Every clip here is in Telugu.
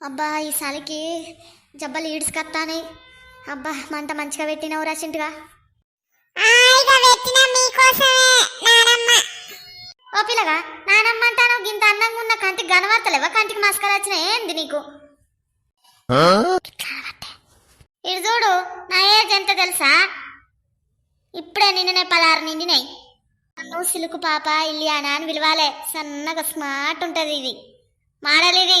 అబ్బా ఈ చలికి జబ్బలు ఈడ్చుకొత్తాని. అబ్బా మంట మంచిగా పెట్టినవు నానమ్మ. ఓ పిల్లగా నానమ్మ అంటాను గింత అందంగా ఉన్న కంటికి గనవర్తలేవా కంటికి మస్కలు వచ్చినాయి ఏంది నీకు? ఇటు చూడు నా ఏజ్ ఎంత తెలుసా? ఇప్పుడే నిన్ననే పలారు నిండినాయి. నన్ను సిలుకు పాప ఇల్లియానా అని పిలవాలే. సన్నగా స్మార్ట్ ఉంటది ఇది. మాడల్ ఇది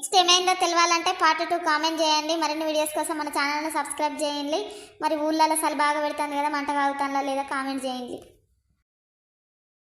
నెక్స్ట్ ఏమైందో తెలియాలంటే పార్ట్ టూ కామెంట్ చేయండి. మరిన్ని వీడియోస్ కోసం మన ఛానల్ని సబ్స్క్రైబ్ చేయండి. మరి ఊళ్ళలో చలి బాగా పెడుతుంది కదా మంట కాగుతాంలో లేదా కామెంట్ చేయండి.